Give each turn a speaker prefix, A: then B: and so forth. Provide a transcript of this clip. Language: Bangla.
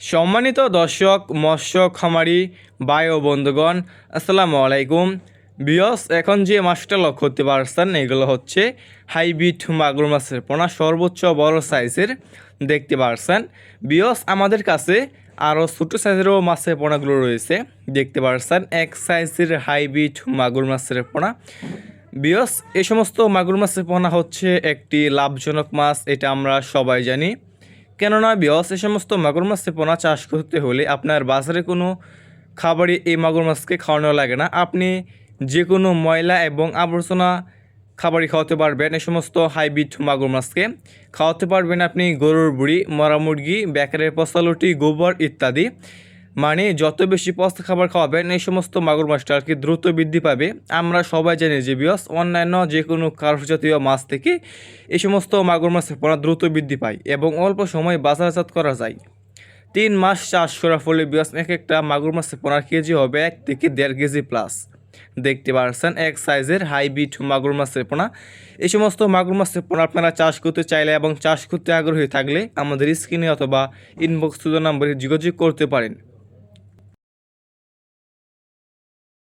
A: সম্মানিত দর্শক, মৎস্য, খামারি, ভাই ও বন্ধুগণ, আসসালামু আলাইকুম। বিয়স, এখন যে মাছটা লক্ষ্য করতে পারছেন, এগুলো হচ্ছে হাইব্রিড মাগুর মাছের পোনা, সর্বোচ্চ বড় সাইজের দেখতে পারছেন। বিয়স, আমাদের কাছে আরও ছোটো সাইজেরও মাছের পোনাগুলো রয়েছে, দেখতে পারছেন, এক সাইজের হাইব্রিড মাগুর মাছের পোনা। বিয়স এই সমস্ত মাগুর মাছের পোনা হচ্ছে একটি লাভজনক মাছ, এটা আমরা সবাই জানি। কেননা বিয়স এ সমস্ত মাগুর মাছের পোনা চাষ করতে হলে আপনার বাজারে কোনো খাবারই এই মাগুর মাছকে খাওয়ানো লাগে না। আপনি যে কোনো ময়লা এবং আবর্জনা খাবারই খাওয়াতে পারবেন, এ সমস্ত হাইব্রিড মাগুর মাছকে খাওয়াতে পারবেন আপনি গরুর বুড়ি, মরা মুরগি, বেকারের পশালুটি গোবর ইত্যাদি। মানে যত বেশি পস্ত খাবার খাওয়াবেন, এই সমস্ত মাগুর মাছটা আর কি দ্রুত বৃদ্ধি পাবে। আমরা সবাই জানি যে বিয়স অন্যান্য যে কোনো কার্প জাতীয় মাছ থেকে এই সমস্ত মাগুর মাছের পোনা দ্রুত বৃদ্ধি পায় এবং অল্প সময় বাজারজাত করা যায়। তিন মাস চাষ করার ফলে বিয়স এক একটা মাগুর মাছের পোনার কেজি হবে এক থেকে দেড় কেজি প্লাস দেখতে পাচ্ছেন এক সাইজের হাইব্রিড মাগুর মাছের পোনা। এই সমস্ত মাগুর মাছের পোনা আপনারা চাষ করতে চাইলে এবং চাষ করতে আগ্রহী থাকলে আমাদের স্ক্রিনে অথবা ইনবক্স নাম্বারে যোগাযোগ করতে পারেন।